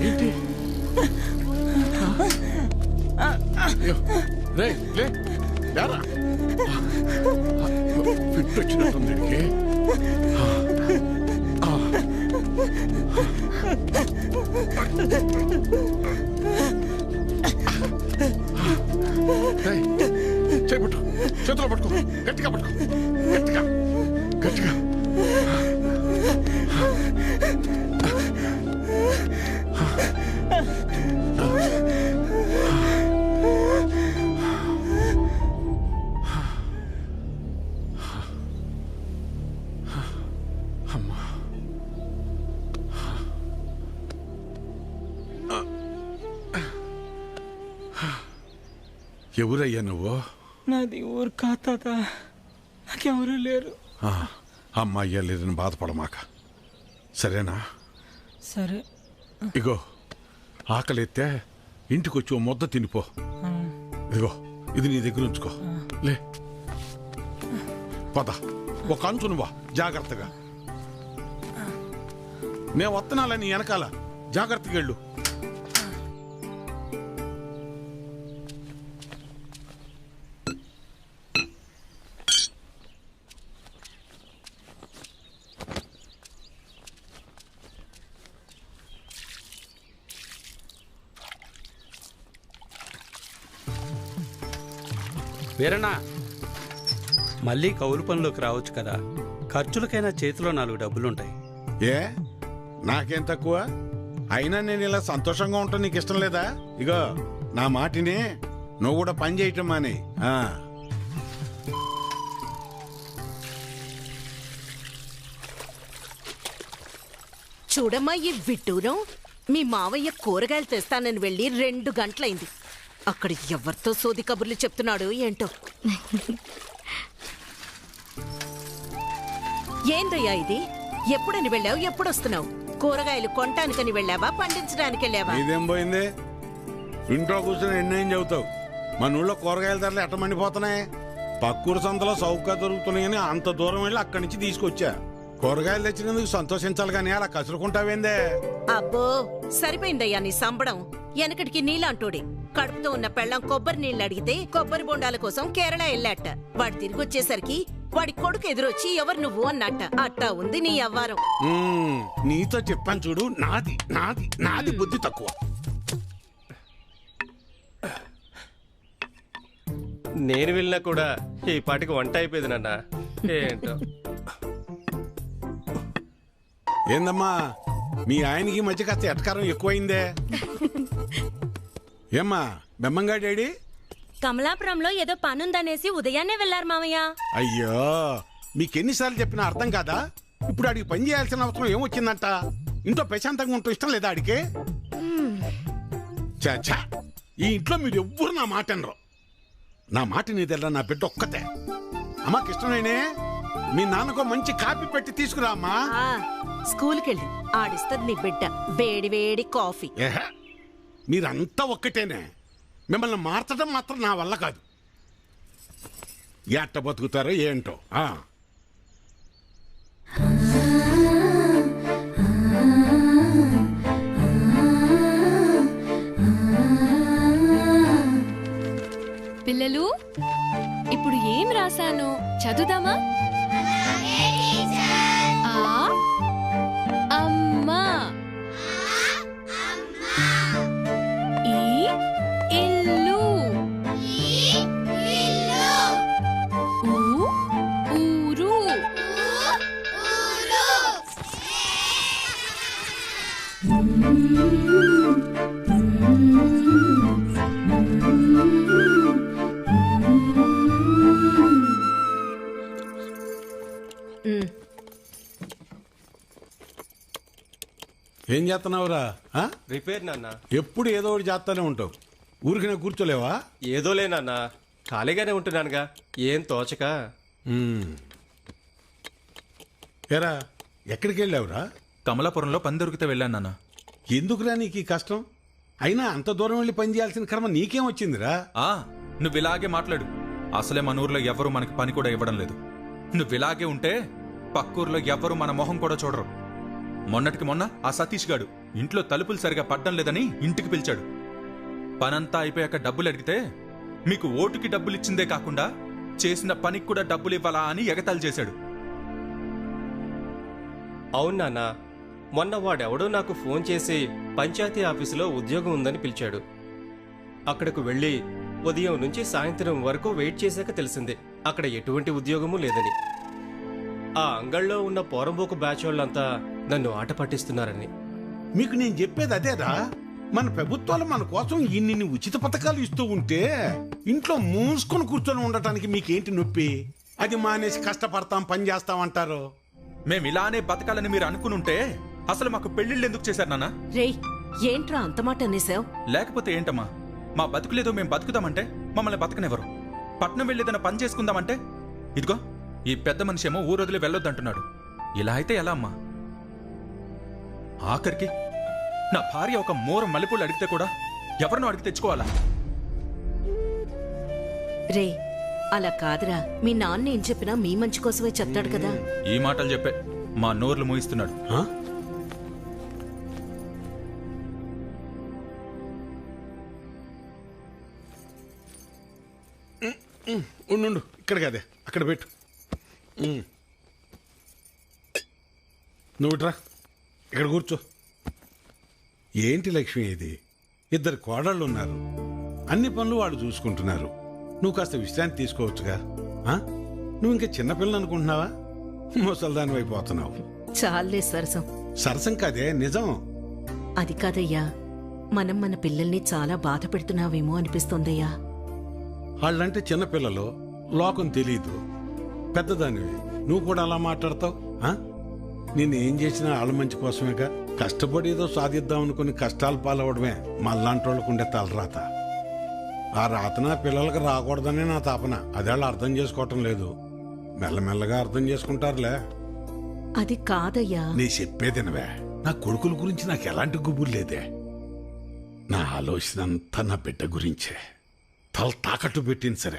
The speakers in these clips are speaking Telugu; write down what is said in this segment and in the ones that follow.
ఏంటి రే రేయ్, లే, ఫిట్ వచ్చినట్టుంది చేతిలో పట్టుకో గట్టిగా పట్టుకో గట్టిగా గట్టిగా ఎవరయ్యా నువ్వు? నాది ఊరు కాదు తాత నాకెవరూ లేరు. అమ్మాయ్యా లేదని బాధపడమాక. సరేనా? సరే. ఇగో ఆకలిస్తే ఇంటికి వచ్చి ఓ ముద్ద తినిపో. ఇదిగో ఇది నీ దగ్గర ఉంచుకో. లే. పద. ఒక అంచు నువ్వా జాగ్రత్తగా. నేను వత్తనాలని వెనకాల. జాగ్రత్తగా వెళ్ళు. వీరన్నా? మళ్ళీ కౌలు పనిలోకి రావచ్చు కదా. ఖర్చులకైనా చేతిలో నాలుగు డబ్బులుంటాయి. ఏ? నాకేం తక్కువ? అయినా నేను ఇలా సంతోషంగా ఉంటా నీకు ఇష్టం లేదా? ఇగో నా మాటిని నువ్వు కూడా పని చేయటం మాని. ఆ. చూడమ్మా ఈ విడ్డూరం. మీ మావయ్య కూరగాయలు తెస్తానని వెళ్ళి రెండు గంటలైంది. అక్కడ ఎవరితో సోది కబుర్లు చెప్తున్నాడు ఏంటో? ఏందయ్యా ఇది? ఎప్పుడని వెళ్ళావు? ఎప్పుడు వస్తున్నావు కూరగాయలు కొనటానికని వెళ్ళావా? పండించడానికి వెళ్ళావా ఇదేం పోయింది? ఇంట్లో కూర్చొని ఎన్నేం చెబుతావు? మన ఊళ్ళో కూరగాయల ధరలు ఎట్ట మండిపోతున్నాయి పక్కూరు సంతలో సౌక దొరుకుతున్నాయని అంత దూరం వెళ్ళి అక్కడి నుంచి తీసుకొచ్చా? కూరగాయలు తెచ్చినందుకు సంతోషించాలి కానీ అలా కసురుకుంటావేందే? అబ్బో సరిపోయిందయ్యా నీ సంబడం. వెనకటికి నీలాంటోడే. కడుపుతో ఉన్న పెళ్ళం కొబ్బరి నీళ్ళు అడిగితే కొబ్బరి బొండాల కోసం కేరళ వెళ్ళాట వాడు తిరిగి వచ్చేసరికి వాడి కొడుకు ఎదురొచ్చి ఎవరు నువ్వు అన్నట్ట. అట్టా ఉంది నీ అవ్వారం. మ్మ్, నీతో చెప్పాను చూడు నాది నాది నాది బుద్ధి తక్కువ. నేను వెళ్ళినా కూడా ఈ పాటికి వంట అయిపోయింది నాన్న. ఏంటో? ఏందమ్మా? మీ ఆయనకి మధ్య కాస్త ఎటకారం ఎక్కువైందే. ఏమ్మా బెమ్మంగా డాడీ? కమలాపురంలో ఏదో పనుందనేసి ఉదయాన్నే వెళ్ళారు మామయ్య. అయ్యో మీకెన్నిసార్లు చెప్పినా అర్థం కాదా? ఇప్పుడు ఆడికి పని చేయాల్సిన అవసరం ఏమొచ్చిందంట? ఇంట్లో ప్రశాంతంగా ఉంటూ ఇష్టం లేదా ఆడికి? ఛా, ఛా. ఈ ఇంట్లో మీరు ఎవ్వరు నా మాట అనరు. నా మాట నీదెల్లా నా బిడ్డ ఒక్కతే. అమ్మా కృష్ణనేనే మీ నాన్నకో మంచి కాపీ పెట్టి తీసుకురా అమ్మా ఆ స్కూల్కెళ్ళి. ఆడిస్తుంది నీ బిడ్డ. వేడి వేడి కాఫీ. మీరంతా ఒక్కటేనే. మిమ్మల్ని మార్చడం మాత్రం నా వల్ల కాదు. ఎట్ట బతుకుతారో ఏంటో ఆ? పిల్లలు ఇప్పుడు ఏం రాశాను? చదువుదామా? అమ్మా ఈ ఇల్లు ఊ. ఊరు ఏం చేస్తున్నావురా ఆ? రిపేర్ నాన్న. ఎప్పుడు ఏదో ఒకటి చేస్తానే ఉంటావు. ఊరికి నేను కూర్చోలేవా? ఏదోలే నాన్న. ఖాళీగానే ఉంటున్నానుగా. ఏం తోచక? ఉమ్. ఏరా ఎక్కడికి వెళ్ళావురా? కమలాపురంలో పని దొరికితే వెళ్ళాను నాన్న. ఎందుకురా నీకు ఈ కష్టం? అయినా అంత దూరం వెళ్ళి పని చేయాల్సిన కర్మ నీకేం వచ్చిందిరా? ఆ నువ్వు ఇలాగే మాట్లాడు. అసలే మన ఊర్లో ఎవ్వరూ మనకి పని కూడా ఇవ్వడం లేదు. నువ్వు ఇలాగే ఉంటే పక్కూర్లో ఎవ్వరూ మన మొహం కూడా చూడరు. మొన్నటికి మొన్న ఆ సతీష్ గాడు ఇంట్లో తలుపులు సరిగా పడ్డం లేదని ఇంటికి పిలిచాడు. పనంతా అయిపోయాక డబ్బులు అడిగితే మీకు ఓటుకి డబ్బులు ఇచ్చిందే కాకుండా చేసిన పనికి కూడా డబ్బులు ఇవ్వాలా అని ఎగతాళి చేశాడు. అవును నాన్న మొన్న వాడెవడో నాకు ఫోన్ చేసి పంచాయతీ ఆఫీసులో ఉద్యోగం ఉందని పిలిచాడు. అక్కడకు వెళ్ళి ఉదయం నుంచి సాయంత్రం వరకు వెయిట్ చేశాక తెలిసింది అక్కడ ఎటువంటి ఉద్యోగము లేదని. ఆ అంగళ్ళలో ఉన్న పోరంబోకు బ్యాచ్ వాళ్ళంతా నన్ను ఆట పట్టిస్తున్నారని మీకు నేను చెప్పేది అదేరా మన ప్రభుత్వాలు మన కోసం ఇన్ని ఉచిత పథకాలు ఇస్తూ ఉంటే ఇంట్లో మూసుకొని కూర్చొని ఉండటానికి మీకేంటి నొప్పి? అది మానేసి కష్టపడతాం పని చేస్తాం అంటారు. మేము ఇలానే బతకాలని మీరు అనుకునుంటే అసలు మాకు పెళ్ళిళ్ళు ఎందుకు చేశారు నాన్న? రేయ్ ఏంట్రా అంత మాట అనేసావు? లేకపోతే ఏంటమ్మా? మా బతుకులేదో మేము బతుకుదామంటే మమ్మల్ని బతకనివ్వరు. పట్నం వెళ్ళేదన్న పని చేసుకుందామంటే? ఇదిగో ఈ పెద్ద మనిషి ఏమో ఊరొదిలి వెళ్ళొద్దంటున్నాడు. ఇలా అయితే ఎలా అమ్మా? ఆఖరికి నా భార్య ఒక మూర మల్లెపూలు అడిగితే కూడా ఎవరినో అడిగి తెచ్చుకోవాలా? రే అలా కాదురా. మీ నాన్న ఏం చెప్పినా మీ మంచి కోసమే చెప్తాడు కదా. ఈ మాటలు చెప్పే మా నోర్లు మూయిస్తున్నాడు. ఉండు. ఇక్కడ కదే అక్కడ పెట్టు. ఉమ్. ఇక్కడ కూర్చో. ఏంటి లక్ష్మి ఇది? ఇద్దరు కోడళ్ళు ఉన్నారు. అన్ని పనులు వాళ్ళు చూసుకుంటున్నారు. నువ్వు కాస్త విశ్రాంతి తీసుకోవచ్చుగా? నువ్వు ఇంకా చిన్నపిల్లని అనుకుంటున్నావా? ముసల్దాని అయిపోతున్నావు చాలే సరసం. సరసం కాదే నిజం. అది కాదయ్యా. మనం మన పిల్లల్ని చాలా బాధ పెడుతున్నావేమో అనిపిస్తోందయ్యా. వాళ్ళంటే చిన్నపిల్లలు లోకం తెలీదు. పెద్దదానివి. నువ్వు కూడా అలా మాట్లాడతావు? ఆ? నిన్ను ఏం చేసినా వాళ్ళ మంచి కోసమేగా. కష్టపడి ఏదో సాధిద్దాం అనుకుని కష్టాలు పాలవడమే మళ్ళాంటి వాళ్ళకు ఉండే తలరాత. ఆ రాత నా పిల్లలకి రాకూడదనే నా తాపన. అదే వాళ్ళు అర్థం చేసుకోవటం లేదు. మెల్లమెల్లగా అర్థం చేసుకుంటారులే. అది కాదయ్యా. నీ చెప్పేదినవే. నా కొడుకుల గురించి నాకు ఎలాంటి గుబురు లేదే. నా ఆలోచన అంతా నా బిడ్డ గురించే. తల తాకట్టు పెట్టింది సరే.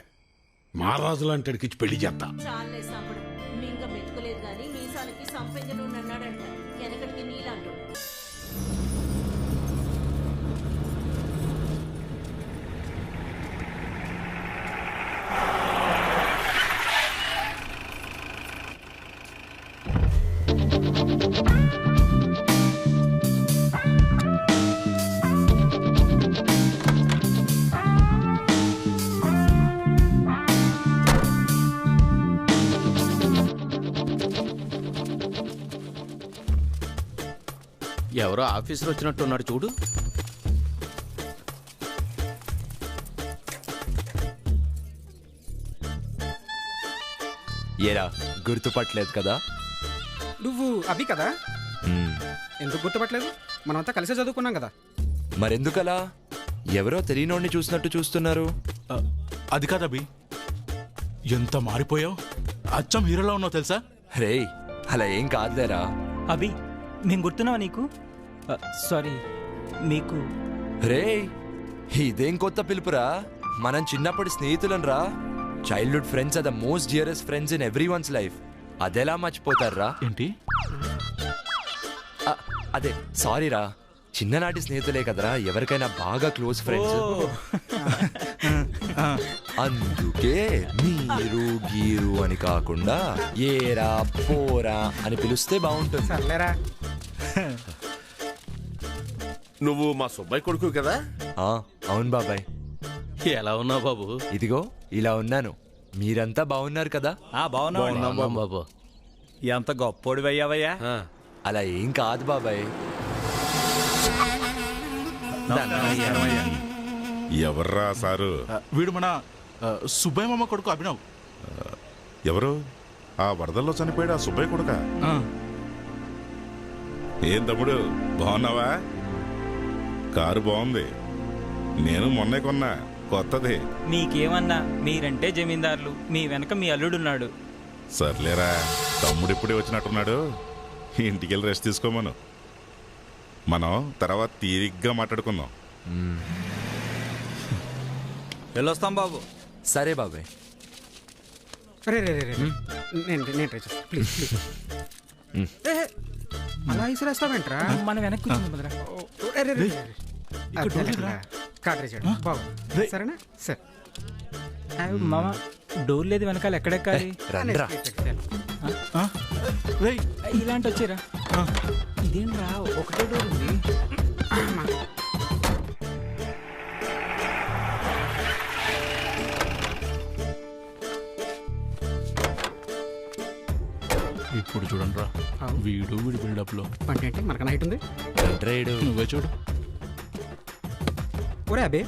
మహారాజు లాంటి అడిగిచ్చి పెళ్ళి చేస్తా ఎవరో ఆఫీసర్ వచ్చినట్టున్నాడు చూడు. ఏరా గుర్తుపట్టలేదు కదా? నువ్వు అభి కదా. ఎందుకు గుర్తుపట్టలేదు? మనమంతా కలిసే చదువుకున్నాం కదా. మరెందుకలా? ఎవరో తెలియనోడిని చూసినట్టు చూస్తున్నారు. అది కాదబ్బి ఎంత మారిపోయావు? అచ్చం హీరోలో ఉన్నావు తెలుసా? రే అలా ఏం కాదులేరా. అభి మేము గుర్తున్నావా నీకు? సారీ మీకు రే ఇదేం కొత్త పిలుపురా? మనం చిన్నప్పటి స్నేహితులం రా. Childhood friends are the most dearest friends in every one's life అదెలా మర్చిపోతారా ఏంటి? అదే సారీ రా చిన్ననాటి స్నేహితులే కదరా ఎవరికైనా బాగా క్లోజ్ ఫ్రెండ్స్ అందుకే మీరు గీరు అని కాకుండా ఏరా పోరా అని పిలిస్తే బాగుంటుంది. నువ్వు మా సుబ్బాయి కొడుకు కదా? ఆ, అవును బాబాయ్. ఎలా ఉన్నావు బాబు? ఇదిగో ఇలా ఉన్నాను. మీరంతా బాగున్నారు కదా? బాగున్నాం బాబు. ఎంత గొప్పోడు అయ్యావయ్యా అలా ఏం కాదు బాబాయ్. ఎవర్రా సారు? వీడు మన ఆ, సుబ్బయ్య మామ కొడుకు అభినవ్. ఎవరు? ఆ వరదల్లో చనిపోయాడు ఆ సుబ్బయ్య కొడుక. ఆ, ఏం తమ్ముడు బాగున్నావా? కారు బాగుంది. నేను మొన్నే కొన్నా. కొత్తది. మీకేమన్నా మీరంటే జమీందారులు. మీ వెనక మీ అల్లుడున్నాడు. సర్లేరా. తమ్ముడు ఇప్పుడే వచ్చినట్టున్నాడు. ఇంటికి వెళ్ళి రెస్ట్ తీసుకోమను. మనం తర్వాత తీరిగ్గా మాట్లాడుకుందాం. వెళ్ళొస్తాం బాబు. సరే బాబాయ్ రే రే రే రే నేను నేను ట్రై చేస్తాను ప్లీజ్ ప్లీజ్. ఏ, ఏ, అలా ఇసిరేస్తావేంట్రా? మన వెనక్కి కూర్చుందాం రే, రే, రే, బాగుంది. సరేనా? సరే. మామ డోర్ లేదు వెనకాల ఎక్కడెక్కాలి ఇలాంటి వచ్చారా. ఇదేంట్రా ఒకటే డోర్ ఉంది. ఇప్పుడు చూడండి రా వీడు వీడి బిల్డప్లో. అంటే ఏంటి? మనకు నైట్ ఉంది? నువ్వే చూడు. ఒరే అబే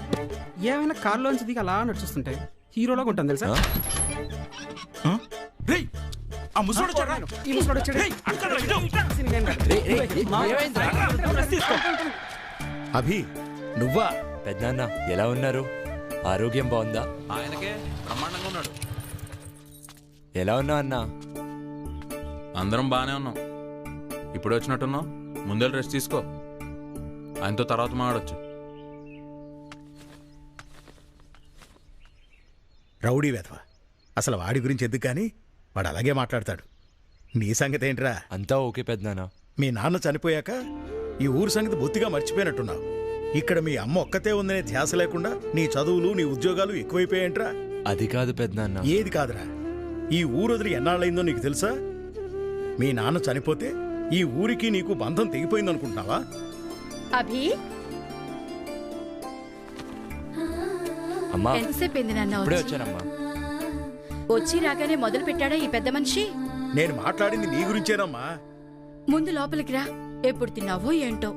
ఏమైనా కార్లోంచి దిగి అలా నడుచుస్తుంటే హీరోలాగా ఉంటుంది తెలుసా? ఆ? ఈ ముసలోడు వచ్చాడు. అభి నువ్వా? పెద్దనాన్న ఎలా ఉన్నారు? ఆరోగ్యం బాగుందా? ఆయనకే బ్రహ్మాండంగా ఉన్నాడు. ఎలా ఉన్నావు అన్నా? అందరం బాగానే ఉన్నాం. ఇప్పుడు వచ్చినట్టున్నావు? ముందే రెస్ట్ తీసుకో. ఆయనతో తర్వాత మాట్లాడొచ్చు. రౌడీ వెధవ. అసలు వాడి గురించి ఎందుకు కానీ వాడు అలాగే మాట్లాడతాడు. నీ సంగతి ఏంట్రా? అంతా ఓకే పెద్దనాన్న. మీ నాన్న చనిపోయాక ఈ ఊరు సంగతి బొత్తిగా మర్చిపోయినట్టున్నావు. ఇక్కడ మీ అమ్మ ఒక్కతే ఉందనే ధ్యాస లేకుండా నీ చదువులు నీ ఉద్యోగాలు ఎక్కువైపోయాయంట్రా? అది కాదు పెద్దనాన్న. ఏది కాదురా? ఈ ఊరు వదిలి ఎన్నాళ్ళైందో నీకు తెలుసా? మీ నాన్న చనిపోతే ఈ ఊరికి నీకు బంధం తెగిపోయిందనుకుంటున్నావా? అభి అమ్మా. ఎంతసేపు అయింది నాన్న ఇప్పుడే వచ్చి? వచ్చానమ్మా. వచ్చి రాగానే మొదలు పెట్టాడా ఈ పెద్ద మనిషి? నేను మాట్లాడింది నీ గురించేనమ్మా. ముందు లోపలికి రా. ఎప్పుడు తిన్నావో ఏంటో.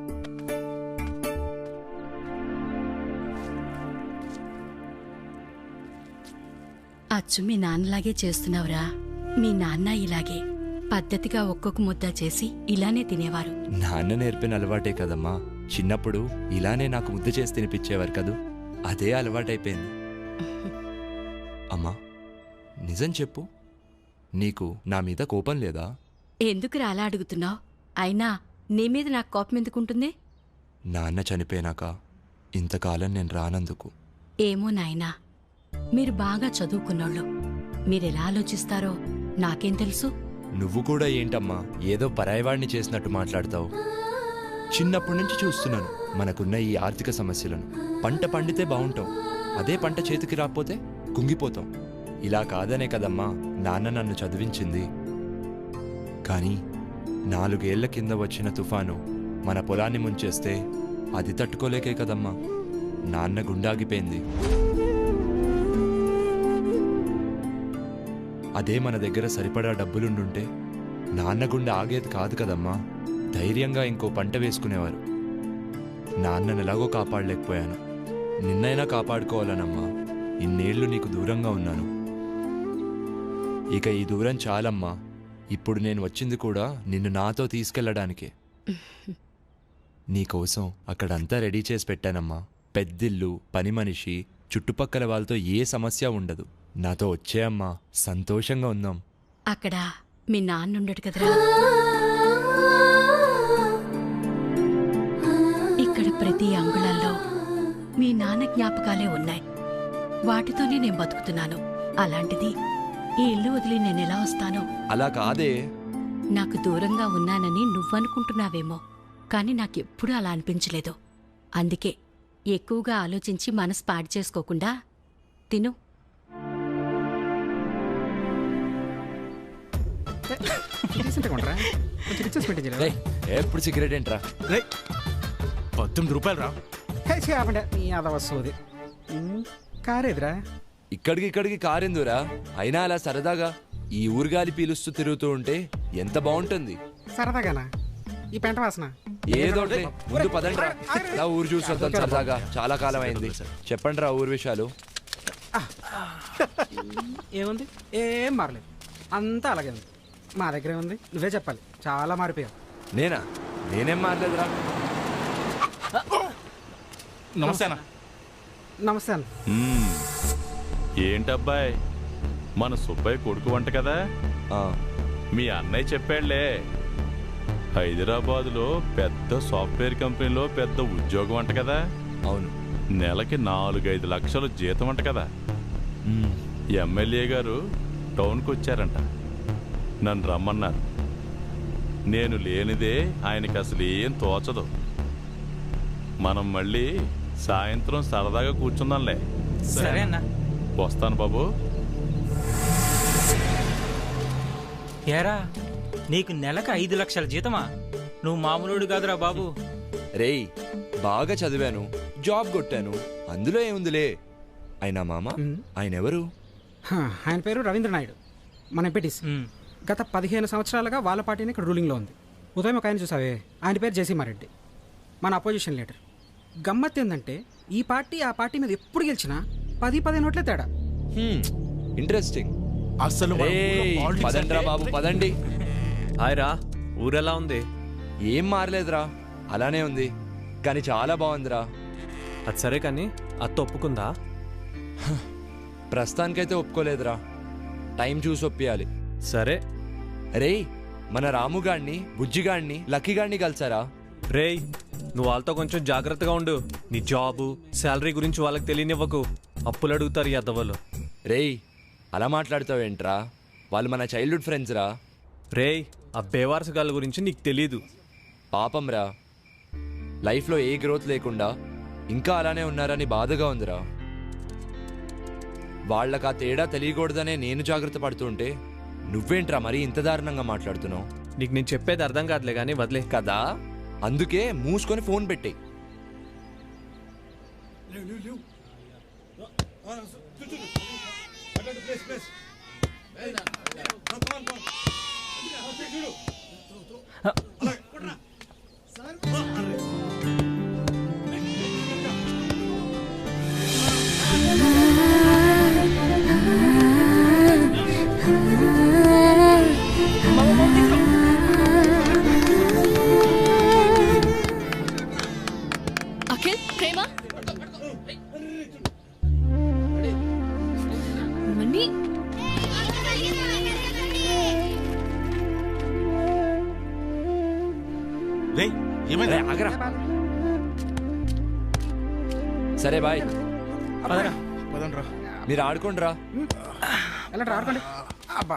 అచ్చు మీ నాన్నలాగే చేస్తున్నావురా. మీ నాన్న ఇలాగే పద్ధతిగా ఒక్కొక్క ముద్ద చేసి ఇలానే తినేవారు. నాన్న నేర్పిన అలవాటే కదమ్మా. చిన్నప్పుడు ఇలానే నాకు ముద్ద చేసి తినిపించేవారు కదూ. అదే అలవాటైపోయింది. అమ్మా నిజం చెప్పు. నీకు నా మీద కోపం లేదా? ఎందుకురా అలా అడుగుతున్నావు? అయినా నీ మీద నాకు కోపం ఎందుకుంటుంది? నాన్న చనిపోయినాక ఇంతకాలం నేను రానందుకు. ఏమో నాయనా మీరు బాగా చదువుకున్నోళ్ళు. మీరెలా ఆలోచిస్తారో నాకేం తెలుసు? నువ్వు కూడా ఏంటమ్మా ఏదో పరాయవాడిని చేసినట్టు మాట్లాడతావు. చిన్నప్పటి నుంచి చూస్తున్నాను మనకున్న ఈ ఆర్థిక సమస్యలను. పంట పండితే బాగుంటాం. అదే పంట చేతికి రాకపోతే కుంగిపోతాం. ఇలా కాదనే కదమ్మా నాన్న నన్ను చదివించింది. కానీ నాలుగేళ్ళ కింద వచ్చిన తుఫాను మన పొలాన్ని ముంచేస్తే అది తట్టుకోలేకే కదమ్మా. నాన్న గుండాగిపోయింది. అదే మన దగ్గర సరిపడా డబ్బులుండుంటే నాన్న గుండె ఆగేది కాదు కదమ్మా. ధైర్యంగా ఇంకో పంట వేసుకునేవారు. నాన్నను ఎలాగో కాపాడలేకపోయాను. నిన్నైనా కాపాడుకోవాలనమ్మా. ఇన్నేళ్ళు నీకు దూరంగా ఉన్నాను. ఇక ఈ దూరం చాలమ్మా. ఇప్పుడు నేను వచ్చింది కూడా నిన్ను నాతో తీసుకెళ్ళడానికే. నీకోసం అక్కడంతా రెడీ చేసి పెట్టానమ్మా. పెద్దిల్లు పని మనిషి చుట్టుపక్కల వాళ్ళతో ఏ సమస్య ఉండదు. నాతో వచ్చేయమ్మా సంతోషంగా ఉందాం అక్కడ మీ నాన్నుండడు కదరా. ఇక్కడ ప్రతి అంగుళంలో మీ నాన్న జ్ఞాపకాలే ఉన్నాయి. వాటితోనే నేను బతుకుతున్నాను. అలాంటిది ఈ ఇల్లు వదిలి నేను ఎలా వస్తాను? అలా కాదే. నాకు దూరంగా ఉన్నానని నువ్వనుకుంటున్నావేమో కానీ నాకెప్పుడూ అలా అనిపించలేదు. అందుకే ఎక్కువగా ఆలోచించి మనసు పాడు చేసుకోకుండా తిను. ఎప్పుడు సిగరెట్ ఏంట్రా? పద్దెనిమిది రూపాయలు రా చేపండి నీ అదవ సోది కారేదిరా ఇక్కడికి ఇక్కడికి కారెందురా అయినా అలా సరదాగా ఈ ఊరుగాలి పీలుస్తూ తిరుగుతూ ఉంటే ఎంత బాగుంటుంది? సరదాగానా? ఈ పెంట వాసన? ఏదోటి ముందు పదండ్రా. నా ఊరు చూసి వద్దాం సరదాగా. చాలా కాలం అయింది. చెప్పండి రా ఊరు విషయాలు. ఏముంది? ఏం మారలేదు. అంతా అలాగే ఉంది. మా దగ్గరే ఉంది నువ్వే చెప్పాలి. చాలా మారిపోయావు. నేనా? నేనేం మారలేదురా. నమస్తే అన్న నమస్తే అన్న. ఏంటబ్బాయ్? మన సుబ్బయ్య కొడుకు వంట కదా? మీ అన్నయ్య చెప్పాడులే. హైదరాబాదులో పెద్ద సాఫ్ట్వేర్ కంపెనీలో పెద్ద ఉద్యోగం అంట కదా? అవును. నెలకి నాలుగైదు లక్షలు జీతం అంట కదా? ఎమ్మెల్యే గారు టౌన్కి వచ్చారంట. నన్ను రమ్మన్నారు. నేను లేనిదే ఆయనకి అసలు ఏం తోచదు. మనం మళ్ళీ సాయంత్రం సరదాగా కూర్చుందాంలే. సరే అన్న. వస్తాను బాబు. ఏరా నీకు నెలకు ఐదు లక్షల జీతమా? నువ్వు మామూలుడు కాదురా బాబు. రేయ్ బాగా చదివాను జాబ్ కొట్టాను అందులో ఏముందిలే. అయినా మామ ఆయన ఎవరు హ, ఆయన పేరు రవీంద్ర నాయుడు మన ఎంపీటీస్ గత పదిహేను సంవత్సరాలుగా వాళ్ళ పార్టీని ఇక్కడ రూలింగ్లో ఉంది. ఉదయం ఒక ఆయన చూసావే? ఆయన పేరు జయసింహారెడ్డి మన అపోజిషన్ లీడర్. గమ్మత్ ఏంటంటే ఈ పార్టీ ఆ పార్టీ మీద ఎప్పుడు గెలిచినా పది పదిహేను ఓట్లే తేడా. ఇంట్రెస్టింగ్ అసలు అంటే- బాబు పదండి. హాయ్ రా ఊరెలా ఉంది? ఏం మారలేదురా అలానే ఉంది. కానీ చాలా బాగుందిరా. అది సరే కానీ అత్త ఒప్పుకుందా? ప్రస్తుతానికైతే ఒప్పుకోలేదురా. టైం చూసి ఒప్పియాలి. సరే. రేయ్ మన రాముగాడిని బుజ్జిగాడిని లక్కీగాడిని కలిసారా? రేయ్ నువ్వు వాళ్ళతో కొంచెం జాగ్రత్తగా ఉండు. నీ జాబు శాలరీ గురించి వాళ్ళకి తెలియనివ్వకు. అప్పులు అడుగుతారు ఈ అద్దవలు. రేయ్ అలా మాట్లాడతావేంట్రా? వాళ్ళు మన చైల్డ్హుడ్ ఫ్రెండ్స్ రా. రేయ్ ఆ బేవారసగాళ్ళ గురించి నీకు తెలీదు. పాపం రా లైఫ్లో ఏ గ్రోత్ లేకుండా ఇంకా అలానే ఉన్నారని బాధగా ఉందిరా. వాళ్ళకి ఆ తేడా తెలియకూడదనే నేను జాగ్రత్త పడుతుంటే నువ్వేంట్రా మరీ ఇంత దారుణంగా మాట్లాడుతున్నావు? నీకు నేను చెప్పేది అర్థం కాదులే కానీ వదిలే. కదా? అందుకే మూసుకొని ఫోన్ పెట్టే. సార్ ఆగరా. సరే బాయ్. పదండ్రా. మీరు ఆడుకోండి రా వెళ్ళండి ఆడుకోండి. అబ్బా.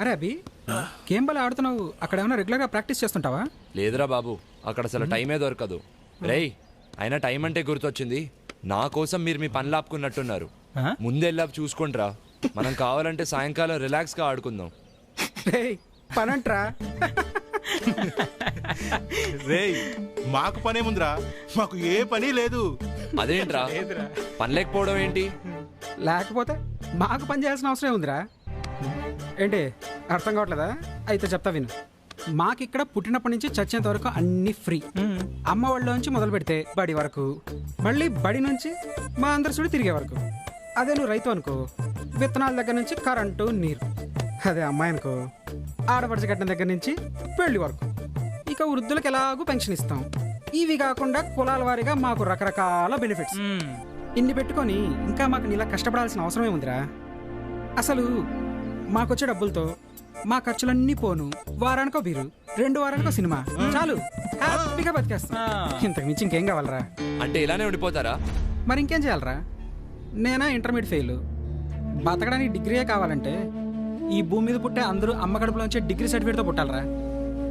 అరే అభి గేమ్ బాల్ ఆడుతున్నావు. అక్కడ ఏమైనా రెగ్యులర్గా ప్రాక్టీస్ చేస్తుంటావా? లేదురా బాబు అక్కడ అసలు టైమే దొరకదు. రేయ్ అయినా టైం అంటే గుర్తొచ్చింది. నా కోసం మీరు మీ పనులు ఆపుకున్నట్టున్నారు ముందెళ్ళా చూసుకోండిరా మనం కావాలంటే సాయంకాలం రిలాక్స్గా ఆడుకుందాం. పనంట్రా. రేయ్ మాకు పనేముందిరా మాకు ఏ పని లేదు. అదేంట్రా? పని లేకపోవడం ఏంటి? లేకపోతే మాకు పని చేయాల్సిన అవసరం ఉందిరా ఏంటి అర్థం కావట్లేదా? అయితే చెప్తా విను. మాకిక్కడ పుట్టినప్పటి నుంచి చచ్చేంత వరకు అన్ని ఫ్రీ. అమ్మ వాళ్ళలోంచి మొదలు పెడితే బడి వరకు మళ్ళీ బడి నుంచి మా అందరి సుడి తిరిగే వరకు. అదే నువ్వు రైతు అనుకో విత్తనాల దగ్గర నుంచి కరెంటు నీరు. అదే అమ్మాయి అనుకో ఆడపడిచి కట్టిన దగ్గర నుంచి పెళ్ళి వరకు. ఇక వృద్ధులకు ఎలాగూ పెన్షన్ ఇస్తాం. ఇవి కాకుండా కులాల వారీగా మాకు రకరకాల బెనిఫిట్స్. ఇన్ని పెట్టుకొని ఇంకా మాకు నీలా కష్టపడాల్సిన అవసరమే ఉందిరా. అసలు మాకొచ్చే డబ్బులతో మా ఖర్చులన్నీ పోను. వారానికో బీరు రెండు వారానికో సినిమా. చాలు. హ్యాపీగా బతికేస్తాం. ఇంతకు మించి ఇంకేం కావాలరా? అంటే ఇలానే ఉండిపోతారా? మరి ఇంకేం చేయాలరా? నేనా ఇంటర్మీడియట్ ఫెయిల్? బతకడానికి డిగ్రీయే కావాలంటే ఈ భూమి మీద పుట్టే అందరూ అమ్మ కడుపులోంచే డిగ్రీ సర్టిఫికేట్తో పుట్టాలరా?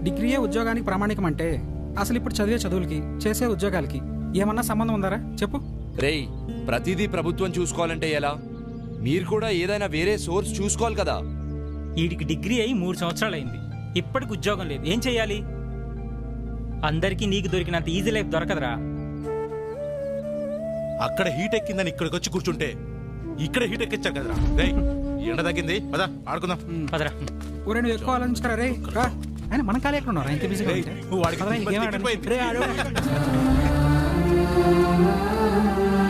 డిగ్రీయే ఉద్యోగానికి ప్రామాణికం అంటే అసలు ఇప్పుడు చదివే చదువులకి చేసే ఉద్యోగాలకి ఏమన్నా సంబంధం ఉందారా? చెప్పు. రేయ్ ప్రతిదీ ప్రభుత్వం చూసుకోవాలంటే ఎలా? మీరు కూడా ఏదైనా వేరే సోర్స్ చూసుకోవాలి కదా. వీడికి డిగ్రీ అయి మూడు సంవత్సరాలు అయింది ఇప్పటికి ఉద్యోగం లేదు. ఏం చెయ్యాలి అందరికీ నీకు దొరికినంత ఈజీ లైఫ్ దొరకదురా. అక్కడ హీట్ ఎక్కిందని ఇక్కడికి వచ్చి కూర్చుంటే ఇక్కడ హీట్ ఎక్కించారు కదరా. రేయ్ ఎండ తగ్గింది పదా ఆడుకుందాం పదరా ఒరే నువ్వు ఎక్కువ ఆలోచించరా రే రా ఆయన మనం ఖాళీ ఎక్కడ ఉన్నారా ఇంత బిజీగా ఉంటే? వాడికి పదరా, ఆడండి. తిప్పిపోయింది. రే, ఆడు.